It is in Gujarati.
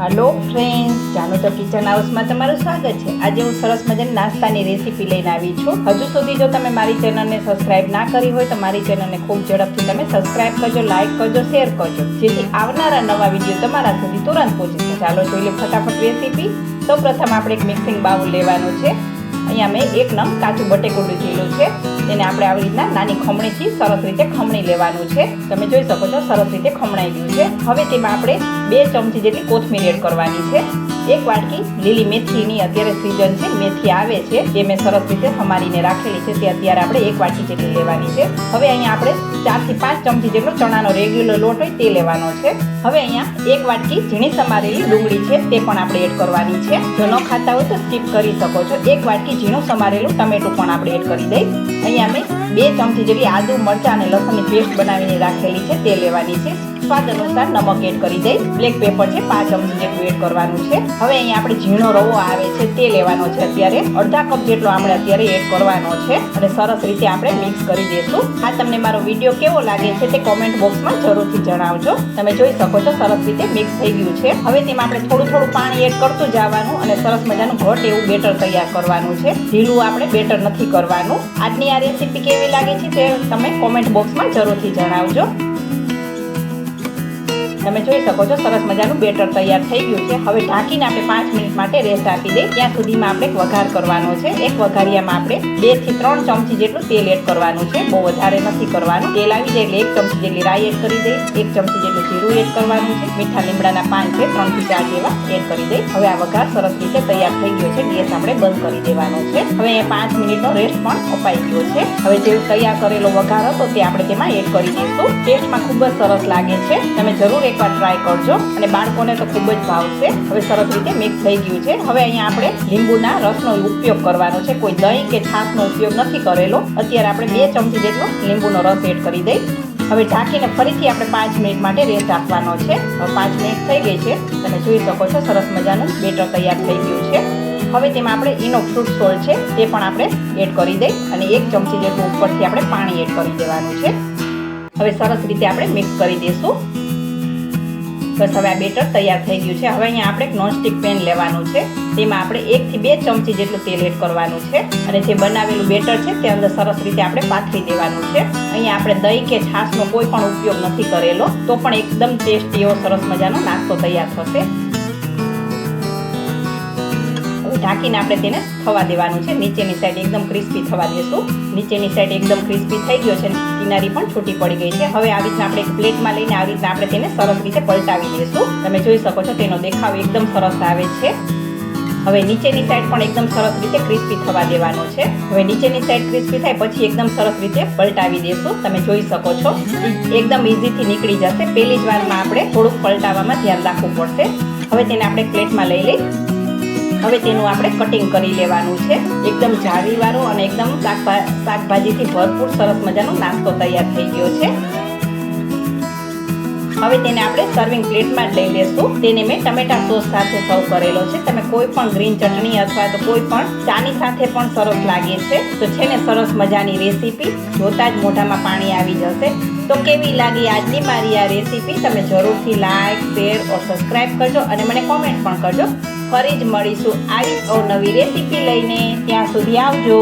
હલો ફ્રેન્ડ્સ જાનો તો કિચન હાઉસમાં તમારું સ્વાગત છે. આજે હું સરસ મજાની નાસ્તાની રેસીપી લઈને આવી છું. હજુ સુધી જો તમે મારી ચેનલને સબસ્ક્રાઇબ ના કરી હોય તો મારી ચેનલને ખૂબ ઝડપથી તમે સબસ્ક્રાઇબ કરજો લાઇક કરજો શેર કરજો. જેથી આવનારા નવા વીડિયો તમારા સુધી તુરંત પહોંચે છે ચાલો જોઈએ ફટાફટ રેસીપી સૌ પ્રથમ આપણે એક મિક્સિંગ બાઉલ લેવાનું છે. અહીંયા મેં એક નંગ કાચું બટેકું લીધેલું છે. તેને આપણે આવી રીતના નાની ખમણીથી સરસ રીતે ખમણી લેવાનું છે. તમે જોઈ શકો છો, સરસ રીતે ખમણાઈ ગયું છે. હવે તેમાં આપણે બે ચમચી જેટલી કોથમીર એડ કરવાની છે. એક વાટકી લીલી મેથીની અત્યારે સિઝન છે, મેથી આવે છે જે મેં સરસ રીતે સમારીને રાખેલી છે. તે અત્યારે આપણે એક વાટકી જેટલી લેવાની છે. હવે અહીંયા આપણે ચારથી પાંચ ચમચી જેટલો ચણાનો રેગ્યુલર લોટ હોય તે લેવાનો છે. હવે અહીંયા એક વાટકી ઝીણી સમારેલી ડુંગળી છે, તે પણ આપણે એડ કરવાની છે. જો ન ખાતા હોય તો સ્કીપ કરી શકો છો. એક વાટકી ઝીણું સમારેલું ટમેટું પણ આપણે એડ કરી દઈ. અહીંયા મેં બે ચમચી જેટલી આદુ, મરચાં અને લસણની પેસ્ટ બનાવીને રાખેલી છે, તે લેવાની છે. સ્વાદ અનુસાર નમક એડ કરી દઈ બ્લેક પેપર છે, પાંચ ચમચી જેટલું એડ કરવાનું છે. હવે અહીંયા આપણે ઝીણો રવો આવે છે, તે લેવાનો છે અત્યારે. અડધા કપ જેટલો આપણે અત્યારે એડ કરવાનો છે. અને સરસ રીતે આપણે મિક્સ કરી દઈશું. આ તમને મારો વીડિયો કેવો લાગે છે તે કોમેન્ટ બોક્સમાં જરૂરથી જણાવજો. તમે જોઈ શકો છો, સરસ રીતે મિક્સ થઈ ગયું છે. હવે તેમાં આપણે થોડું થોડું પાણી એડ કરતું જવાનું અને સરસ મજાનું ઘટ એવું બેટર તૈયાર કરવાનું છે. ઢીલું આપણે બેટર નથી કરવાનું. આજની આ રેસીપી કેવી લાગે છે તે તમે કોમેન્ટ બોક્સમાં જરૂરથી જણાવજો. તમે જોઈ શકો છો, સરસ મજાનું બેટર તૈયાર થઈ ગયું છે. હવે ઢાંકીને આપણે પાંચ મિનિટ માટે રેસ્ટ આપી દઈએ. ત્યાં સુધીમાં આપણે વઘાર કરવાનો છે. એક વઘારિયામાં આપણે બેથી ત્રણ ચમચી જેટલું તેલ એડ કરવાનું છે, બહુ વધારે નથી કરવાનું. તેલ આવી જાય એટલે એક ચમચી જેટલી રાઈ એડ કરી દઈ એક ચમચી જેટલું જીરું એડ કરવાનું છે. મીઠા લીમડાના પાન છે, ત્રણથી ચાર જેવા એડ કરી દઈ હવે આ વઘાર સરસ રીતે તૈયાર થઈ ગયો છે, ગેસ આપણે બંધ કરી દેવાનો છે. હવે અહીંયા પાંચ મિનિટનો રેસ્ટ પણ અપાઈ ગયો છે. હવે જે તૈયાર કરેલો વઘાર હતો તે આપણે તેમાં એડ કરી દઈશું. ટેસ્ટમાં ખૂબ જ સરસ લાગે છે. તમે જરૂર એકવાર ટ્રાય કરજો. અને બાળકોને તો ખૂબ જ ભાવશે. હવે સરસ રીતે મિક્સ થઈ ગયું છે. હવે અહીંયા આપણે લીંબુના રસનો ઉપયોગ કરવાનો છે. કોઈ દહીં કે છાશનો ઉપયોગ નથી કરેલો. અત્યારે આપણે બે ચમચી જેટલો લીંબુનો રસ એડ કરી દઈ. હવે ઢાંકીને ફરીથી આપણે પાંચ મિનિટ માટે રેસ્ટ આપવાનો છે. હવે પાંચ મિનિટ થઈ ગઈ છે. તમે જોઈ શકો છો, સરસ મજાનું બેટર તૈયાર થઈ ગયું છે. હવે તેમાં આપણે ઈનો ફ્રૂટ સોલ છે, તે પણ આપણે એડ કરી દઈ અને એક ચમચી જેટલું ઉપરથી આપણે પાણી એડ કરી દેવાનું છે. હવે સરસ રીતે આપણે મિક્સ કરી દઈશું બસ હવે આ બેટર તૈયાર થઈ ગયું છે. હવે અહીંયા આપણે નોનસ્ટિક પેન લેવાનું છે. તેમાં આપણે એકથી બે ચમચી જેટલું તેલ એડ કરવાનું છે. અને જે બનાવેલું બેટર છે તે અંદર સરસ રીતે આપણે પાથરી દેવાનું છે. અહીંયા આપણે દહીં કે છાશનો કોઈ પણ ઉપયોગ નથી કરેલો. તો પણ એકદમ ટેસ્ટી એવો સરસ મજાનો નાસ્તો તૈયાર થશે. ઢાંકીને આપણે તેને થવા દેવાનું છે. નીચેની સાઈડ એકદમ ક્રિસ્પી થવા દેશું. નીચેની સાઈડ એકદમ ક્રિસ્પી થઈ ગયો છે. કિનારી પણ છૂટી પડી ગઈ છે. હવે આવી રીતના આપણે એક પ્લેટમાં લઈને આવી રીતના આપણે તેને સરસ રીતે પલટાવી દઈશું તમે જોઈ શકો છો તેનો દેખાવ એકદમ સરસ આવે છે. હવે નીચેની સાઈડ પણ એકદમ સરસ રીતે ક્રિસ્પી થવા દેવાનો છે. હવે નીચેની સાઈડ ક્રિસ્પી થાય પછી એકદમ સરસ રીતે પલટાવી દેશું. તમે જોઈ શકો છો. એકદમ ઇઝીથી નીકળી જશે. પહેલી જ વારમાં આપણે થોડુંક પલટાવવામાં ધ્યાન રાખવું પડશે. હવે તેને આપણે પ્લેટમાં લઈ લઈ હવે તેનું આપણે કટિંગ કરી લેવાનું છે. એકદમ જાળીવાળો અને એકદમ શાકભાજીથી ભરપૂર સરસ મજાનો નાસ્તો તૈયાર થઈ ગયો છે. હવે તેને આપણે સર્વિંગ પ્લેટમાં જ લઈ લેશું. તેને મેં ટમેટા સોસ સાથે સર્વ કરેલો છે. તમે કોઈ પણ ગ્રીન ચટણી અથવા તો કોઈ પણ ચાની સાથે પણ સરસ લાગે છે. તો છે ને સરસ મજાની રેસીપી જોતા જ મોઢામાં પાણી આવી જશે. તો કેવી લાગી આજની મારી આ રેસીપી તમે જરૂરથી લાઈક શેર ઓર સબસ્ક્રાઈબ કરજો અને મને કોમેન્ટ પણ કરજો. ફરી જ મળીશું. આવી અવનવી રેસીપી લઈને ત્યાં સુધી આવજો.